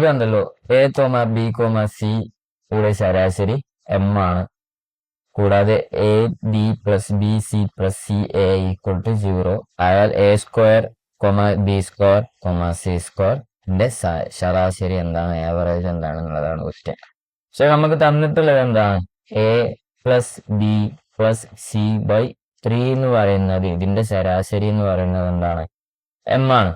ഇതുണ്ടല്ലോ. A comma B comma C ഇവിടെ ശരാശരി എം ആണ്. കൂടാതെ A B plus B C plus C A equal to zero അയാൾ A square comma B square comma C സ്ക്വയറിന്റെ ശരാശരി എന്താണ്? ആവറേജ് എന്താണെന്നുള്ളതാണ് ക്വസ്റ്റ്യൻ പക്ഷെ നമുക്ക് തന്നിട്ടുള്ളത് എന്താണ്? A plus B plus C by three എന്ന് പറയുന്നത് ഇതിന്റെ ശരാശരി എന്ന് പറയുന്നത് എന്താണ്? എം ആണ്.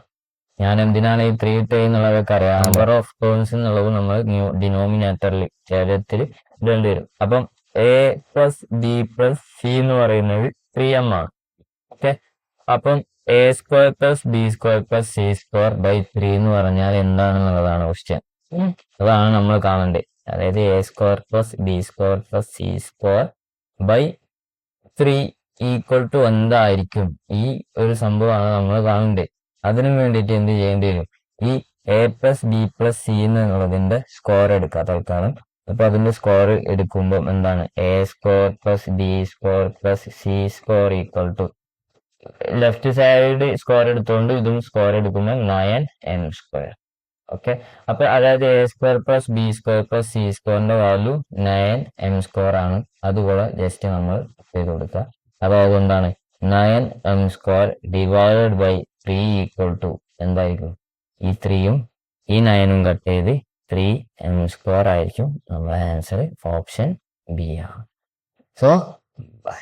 ഞാൻ എന്തിനാണ് ഈ ത്രീ ടൈ എന്നുള്ളതൊക്കെ അറിയാം. നമ്പർ ഓഫ് ടേൺസ് എന്നുള്ളത് നമ്മൾ ഡിനോമിനേറ്ററിൽ ചേരത്തിൽ ഇടേണ്ടി വരും. അപ്പം A plus B plus C എന്ന് പറയുന്നത് ത്രീ എം ആണ്. ഓക്കെ അപ്പം A square plus B square plus C square by three എന്ന് പറഞ്ഞാൽ എന്താണെന്നുള്ളതാണ് ക്വസ്റ്റ്യൻ അതാണ് നമ്മൾ കാണേണ്ടത് അതായത് A square plus B square plus C square by three equal to എന്തായിരിക്കും? ഈ ഒരു സംഭവമാണ് നമ്മൾ കാണേണ്ടത് അതിനു വേണ്ടിയിട്ട് എന്ത് ചെയ്യേണ്ടി വരും? ഈ A plus B plus C എന്നുള്ളതിന്റെ സ്കോർ എടുക്കുക തൽക്കാലം. അപ്പൊ അതിന്റെ സ്കോർ എടുക്കുമ്പോൾ എന്താണ്? A square plus B square plus C square equal to left side square എടുത്തുകൊണ്ട് ഇതും സ്കോർ എടുക്കുമ്പോൾ നയൻ എൻ സ്ക്വയർ ഓക്കെ അപ്പൊ അതായത് A square plus B square plus C സ്ക്വയറിന്റെ വാല്യൂ നയൻ എം സ്ക്വയർ ആണ്. അതുകൂടെ ജസ്റ്റ് നമ്മൾ ചെയ്ത് കൊടുക്കുക. അപ്പൊ അതുകൊണ്ടാണ് nine M square divided by three equal to എന്തായിരിക്കും? ഈ ത്രീയും ഈ നയനും കട്ട് ചെയ്ത് ത്രീ എം സ്ക്വയർ ആയിരിക്കും. നമ്മുടെ ആൻസർ ഓപ്ഷൻ ബി ആണ്. So bye